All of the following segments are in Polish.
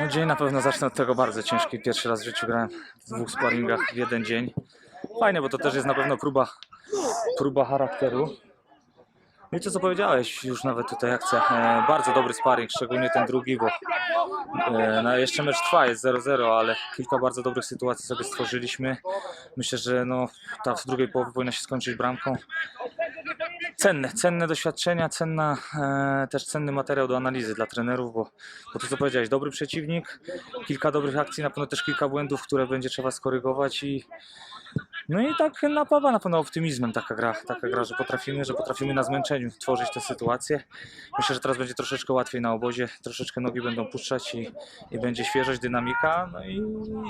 No dzień na pewno zacznę od tego bardzo ciężki. Pierwszy raz w życiu grałem w dwóch sparingach w jeden dzień. Fajne, bo to też jest na pewno próba, próba charakteru. No i to co powiedziałeś już nawet tutaj akcja. E, bardzo dobry sparring, szczególnie ten drugi, bo e, no jeszcze mecz trwa, jest 0-0, ale kilka bardzo dobrych sytuacji sobie stworzyliśmy. Myślę, że no, ta w drugiej połowie powinna się skończyć bramką. Cenne, cenne doświadczenia, cenna, e, też cenny materiał do analizy dla trenerów, bo, bo to co powiedziałeś, dobry przeciwnik, kilka dobrych akcji, na pewno też kilka błędów, które będzie trzeba skorygować i no i tak napawa na pewno optymizmem taka gra, taka gra, że potrafimy, że potrafimy na zmęczeniu tworzyć te sytuacje. Myślę, że teraz będzie troszeczkę łatwiej na obozie, troszeczkę nogi będą puszczać i, i będzie świeżość, dynamika, no i,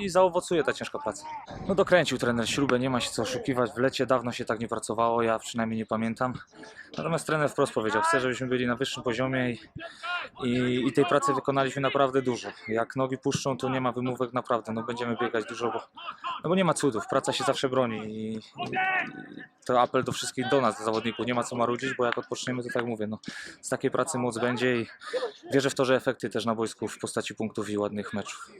i zaowocuje ta ciężka praca. No dokręcił trener śrubę, nie ma się co oszukiwać, w lecie dawno się tak nie pracowało, ja przynajmniej nie pamiętam. Natomiast trener wprost powiedział, chce, żebyśmy byli na wyższym poziomie i, i, i tej pracy wykonaliśmy naprawdę dużo. Jak nogi puszczą, to nie ma wymówek naprawdę, no będziemy biegać dużo, bo, no bo nie ma cudów, praca się zawsze broni i, i, to apel do wszystkich, do nas, do zawodników, nie ma co marudzić, bo jak odpoczniemy, to tak mówię, no, z takiej pracy moc będzie i wierzę w to, że efekty też na boisku w postaci punktów i ładnych meczów.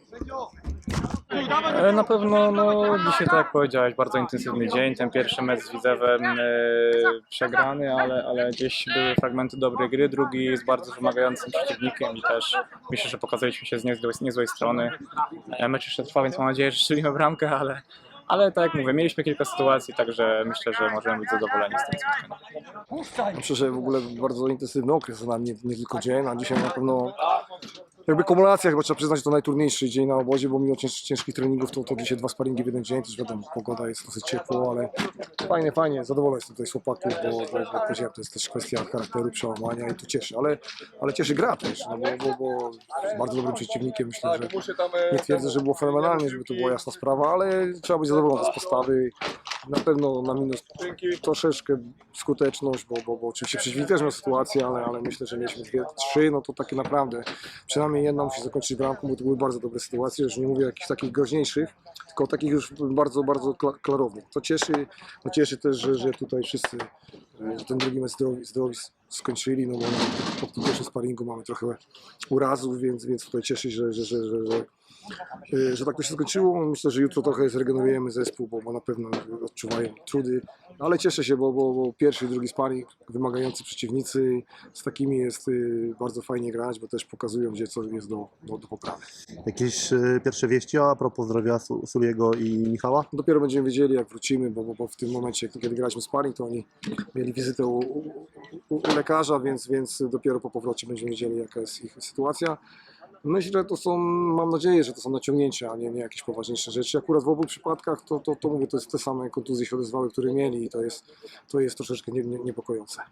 E, Na pewno no, dzisiaj, tak jak powiedziałeś, bardzo intensywny dzień. Ten pierwszy mecz z Widzewem e, przegrany, ale, ale gdzieś były fragmenty dobrej gry. Drugi z bardzo wymagającym przeciwnikiem i też myślę, że pokazaliśmy się z niezłej, niezłej strony. E, mecz jeszcze trwa, więc mam nadzieję, że strzelimy bramkę, ale, ale tak jak mówię, mieliśmy kilka sytuacji, także myślę, że możemy być zadowoleni z tym spotkaniem. Myślę, że w ogóle bardzo intensywny okres za nami, nie, nie tylko dzień, a dzisiaj na pewno jakby kumulacja chyba trzeba przyznać, to najtrudniejszy dzień na obozie, bo mimo cięż, ciężkich treningów to, to dzisiaj dwa sparingi w jeden dzień, też wiadomo, pogoda jest dosyć ciepło, ale fajnie, fajnie, zadowolony jestem tutaj z chłopaków, bo, bo, bo to jest też kwestia charakteru, przełamania i to cieszy, ale, ale cieszy gra też, no bo, bo, bo z bardzo dobrym przeciwnikiem, myślę, że nie twierdzę, że było fenomenalnie, żeby to była jasna sprawa, ale trzeba być zadowolonym z postawy, na pewno na minus troszeczkę skuteczność, bo, bo, bo oczywiście przeciwnik też miał sytuację, ale, ale myślę, że mieliśmy dwie, trzy, no to takie naprawdę, przynajmniej jedna musi zakończyć bramką, bo to były bardzo dobre sytuacje, już nie mówię o jakichś takich groźniejszych, tylko takich już bardzo, bardzo kla- klarownych. To cieszy, no cieszy też, że, że tutaj wszyscy, że ten drugi mecz zdrowi, zdrowi skończyli, no bo po tym pierwszym sparingu mamy trochę urazów, więc, więc tutaj cieszy, że, że, że, że, że E, tak to się skończyło. Myślę, że jutro trochę zregenerujemy zespół, bo, na pewno odczuwają trudy. Ale cieszę się, bo, bo, bo pierwszy i drugi sparring, wymagający przeciwnicy, z takimi jest y, bardzo fajnie grać, bo też pokazują, gdzie co jest do, do, do poprawy. Jakieś e, pierwsze wieści a propos zdrowia Su- Suliego i Michała? Dopiero będziemy wiedzieli, jak wrócimy, bo, bo, bo w tym momencie, kiedy graliśmy sparring, to oni mieli wizytę u, u, u lekarza, więc, więc dopiero po powrocie będziemy wiedzieli, jaka jest ich sytuacja. Myślę, że to są, mam nadzieję, że to są naciągnięcia, a nie, nie jakieś poważniejsze rzeczy. Akurat w obu przypadkach to, to, to mówię, to jest te same kontuzje się odezwały, które mieli i to jest, to jest troszeczkę nie, nie, niepokojące.